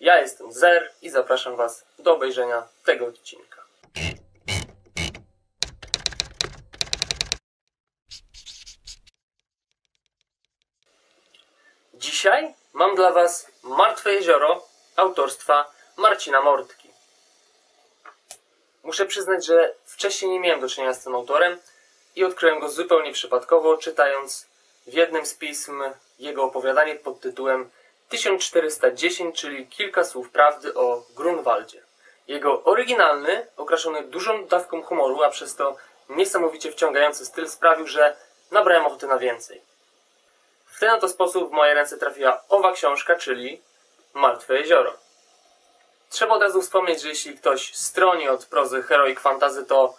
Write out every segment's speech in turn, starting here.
Ja jestem Zer i zapraszam Was do obejrzenia tego odcinka. Dzisiaj mam dla Was Martwe Jezioro autorstwa Marcina Mortki. Muszę przyznać, że wcześniej nie miałem do czynienia z tym autorem i odkryłem go zupełnie przypadkowo, czytając w jednym z pism jego opowiadanie pod tytułem 1410, czyli kilka słów prawdy o Grunwaldzie. Jego oryginalny, okraszony dużą dawką humoru, a przez to niesamowicie wciągający styl sprawił, że nabrałem ochoty na więcej. W ten oto sposób w moje ręce trafiła owa książka, czyli Martwe Jezioro. Trzeba od razu wspomnieć, że jeśli ktoś stroni od prozy heroic fantazy, to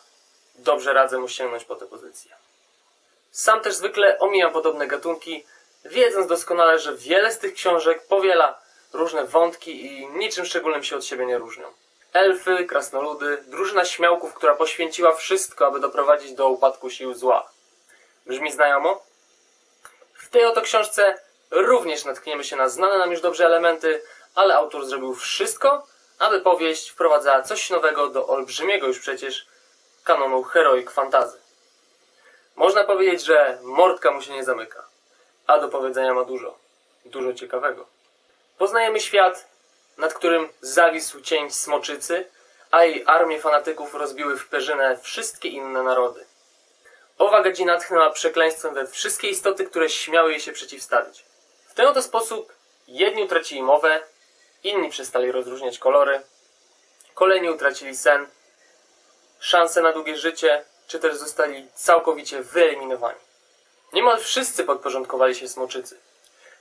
dobrze radzę mu sięgnąć po tę pozycję. Sam też zwykle omijam podobne gatunki, wiedząc doskonale, że wiele z tych książek powiela różne wątki i niczym szczególnym się od siebie nie różnią. Elfy, krasnoludy, drużyna śmiałków, która poświęciła wszystko, aby doprowadzić do upadku sił zła. Brzmi znajomo? W tej oto książce również natkniemy się na znane nam już dobrze elementy, ale autor zrobił wszystko, aby powieść wprowadzała coś nowego do olbrzymiego już przecież kanonu heroic fantazy. Można powiedzieć, że mordka mu się nie zamyka, a do powiedzenia ma dużo, dużo ciekawego. Poznajemy świat, nad którym zawisł cień smoczycy, a jej armie fanatyków rozbiły w perzynę wszystkie inne narody. Owa gadzina tchnęła przekleństwem we wszystkie istoty, które śmiały jej się przeciwstawić. W ten oto sposób jedni utracili mowę, inni przestali rozróżniać kolory, kolejni utracili sen, szanse na długie życie, czy też zostali całkowicie wyeliminowani. Niemal wszyscy podporządkowali się smoczycy.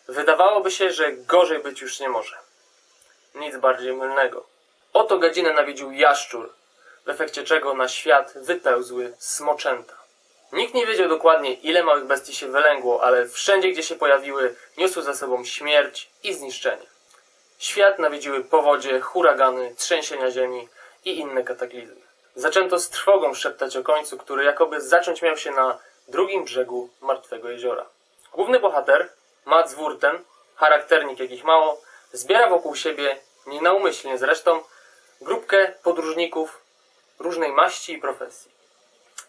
Wydawałoby się, że gorzej być już nie może. Nic bardziej mylnego. Oto gadzinę nawiedził jaszczur, w efekcie czego na świat wypełzły smoczęta. Nikt nie wiedział dokładnie, ile małych bestii się wylęgło, ale wszędzie, gdzie się pojawiły, niosły za sobą śmierć i zniszczenie. Świat nawiedziły powodzie, huragany, trzęsienia ziemi i inne kataklizmy. Zaczęto z trwogą szeptać o końcu, który jakoby zacząć miał się na drugim brzegu martwego jeziora. Główny bohater, Mats Wurten, charakternik jakich mało, zbiera wokół siebie, nienaumyślnie zresztą, grupkę podróżników różnej maści i profesji.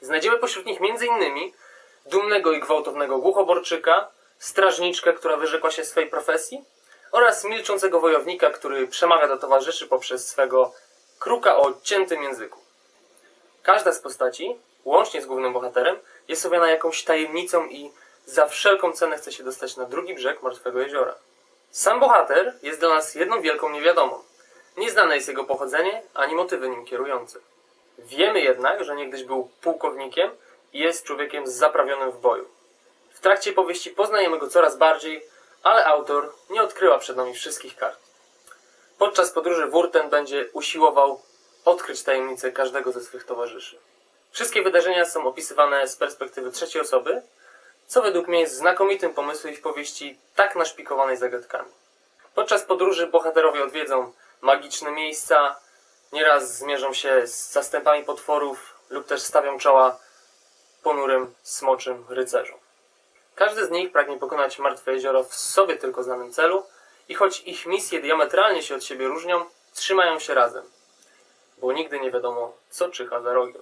Znajdziemy pośród nich m.in. dumnego i gwałtownego głuchoborczyka, strażniczkę, która wyrzekła się swej profesji oraz milczącego wojownika, który przemawia do towarzyszy poprzez swego kruka o odciętym języku. Każda z postaci, łącznie z głównym bohaterem, jest owiana jakąś tajemnicą i za wszelką cenę chce się dostać na drugi brzeg martwego jeziora. Sam bohater jest dla nas jedną wielką niewiadomą. Nieznane jest jego pochodzenie, ani motywy nim kierujące. Wiemy jednak, że niegdyś był pułkownikiem i jest człowiekiem zaprawionym w boju. W trakcie powieści poznajemy go coraz bardziej, ale autor nie odkryła przed nami wszystkich kart. Podczas podróży Wurten będzie usiłował odkryć tajemnicę każdego ze swych towarzyszy. Wszystkie wydarzenia są opisywane z perspektywy trzeciej osoby, co według mnie jest znakomitym pomysłem w powieści tak naszpikowanej zagadkami. Podczas podróży bohaterowie odwiedzą magiczne miejsca, nieraz zmierzą się z zastępami potworów lub też stawią czoła ponurym, smoczym rycerzom. Każdy z nich pragnie pokonać martwe jezioro w sobie tylko znanym celu i choć ich misje diametralnie się od siebie różnią, trzymają się razem, bo nigdy nie wiadomo, co czyha za rogiem.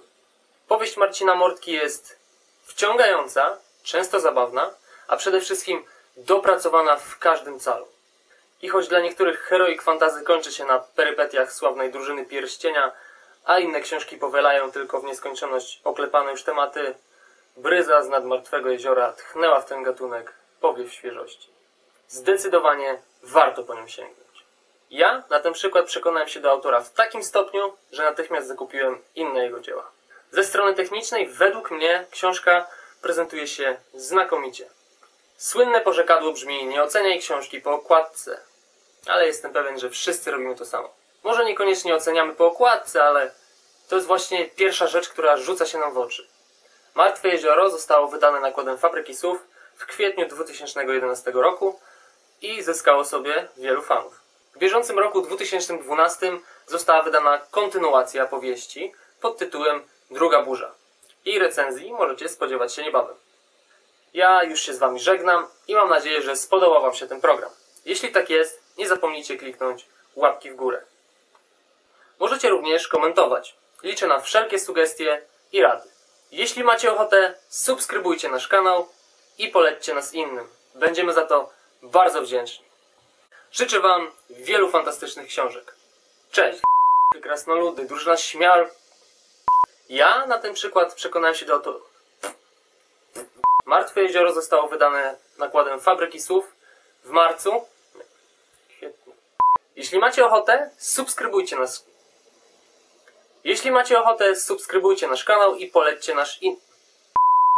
Powieść Marcina Mortki jest wciągająca, często zabawna, a przede wszystkim dopracowana w każdym calu. I choć dla niektórych heroik fantazy kończy się na perypetiach sławnej drużyny pierścienia, a inne książki powielają tylko w nieskończoność oklepane już tematy, bryza z nad martwego jeziora tchnęła w ten gatunek powiew świeżości. Zdecydowanie warto po nią sięgnąć. Ja na ten przykład przekonałem się do autora w takim stopniu, że natychmiast zakupiłem inne jego dzieła. Ze strony technicznej, według mnie, książka prezentuje się znakomicie. Słynne porzekadło brzmi: Nie oceniaj książki po okładce, ale jestem pewien, że wszyscy robimy to samo. Może niekoniecznie oceniamy po okładce, ale to jest właśnie pierwsza rzecz, która rzuca się nam w oczy. Martwe Jezioro zostało wydane nakładem Fabryki Słów w kwietniu 2011 roku i zyskało sobie wielu fanów. W bieżącym roku 2012 została wydana kontynuacja powieści pod tytułem Druga burza. I recenzji możecie spodziewać się niebawem. Ja już się z Wami żegnam i mam nadzieję, że spodobał Wam się ten program. Jeśli tak jest, nie zapomnijcie kliknąć łapki w górę. Możecie również komentować. Liczę na wszelkie sugestie i rady. Jeśli macie ochotę, subskrybujcie nasz kanał i polećcie nas innym. Będziemy za to bardzo wdzięczni. Życzę Wam wielu fantastycznych książek. Cześć! Krasnoludy, drużyna śmial. Ja na ten przykład przekonałem się do to. Martwe jezioro zostało wydane nakładem Fabryki Słów w marcu. Świetnie. Jeśli macie ochotę, subskrybujcie nas. Jeśli macie ochotę, subskrybujcie nasz kanał i polećcie nasz in...